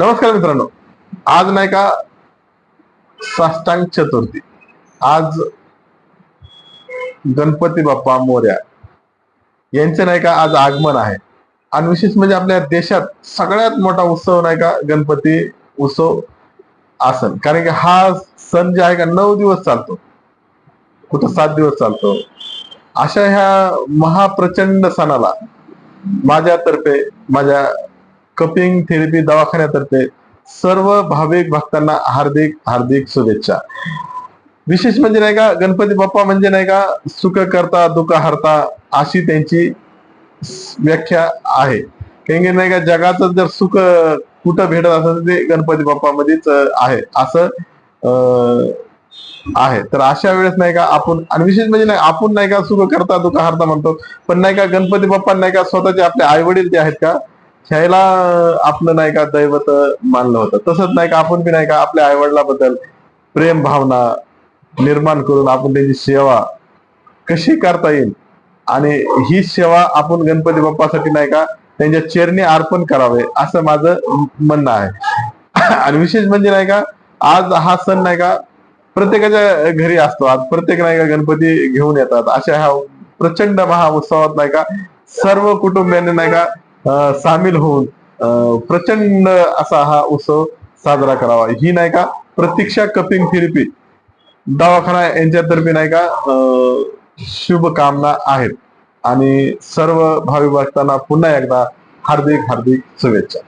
नमस्कार मित्रांनो. आज नाही का साष्टांग चतुर्थी. आज गणपती बाप्पा मोर्या यांचे नाही का आज आगमन आहे. आणि विशेष म्हणजे आपल्या देशात सगळ्यात मोठा उत्सव नाही का गणपती उत्सव आसन. कारण की हा सण जे आहे का नऊ दिवस चालतो. कुठं सात दिवस चालतो. अशा ह्या महाप्रचंड सणाला माझ्यातर्फे माझ्या कपिंग थेरपी दवाखान्यातर्फे सर्व भाविक भक्तांना हार्दिक हार्दिक शुभेच्छा. विशेष म्हणजे नाही का गणपती बाप्पा म्हणजे नाही का सुख करता दुःख हरता अशी त्यांची व्याख्या आहे. कारण नाही का जगाचं जर सुख कुठं भेटत असेल तर ते गणपती बाप्पा मध्येच आहे. असं अं, आहे. तर अशा वेळेस नाही का आपण आणि विशेष म्हणजे नाही आपण नाही का सुख करता दुःख हरता म्हणतो पण नाही का गणपती बाप्पा नाही का स्वतःचे आपले आई वडील जे आहेत का ह्याला आपलं नाही का दैवत मानलं होतं. तसंच नाही का आपण बी नाही का आपल्या आईवडिलाबद्दल प्रेम भावना निर्माण करून आपण त्यांची सेवा कशी करता येईल? आणि ही सेवा आपण गणपती बाप्पासाठी नाही का त्यांच्या चरणी अर्पण करावे असं माझं म्हणणं आहे. आणि विशेष म्हणजे नाही का आज हा सण नाही का प्रत्येकाच्या घरी असतो. आज प्रत्येक नाही का गणपती घेऊन येतात. अशा ह्या प्रचंड महा उत्सवात नाही का सर्व कुटुंबियांनी नाही का सामील होऊन प्रचंड असा हा उत्सव साजरा करावा. ही नाही का प्रतीक्षा कपिंग थेरपी दवाखाना यांच्यातर्फे नाही का अं, शुभकामना आहेत. आणि सर्व भावी भक्तांना पुन्हा एकदा हार्दिक हार्दिक शुभेच्छा.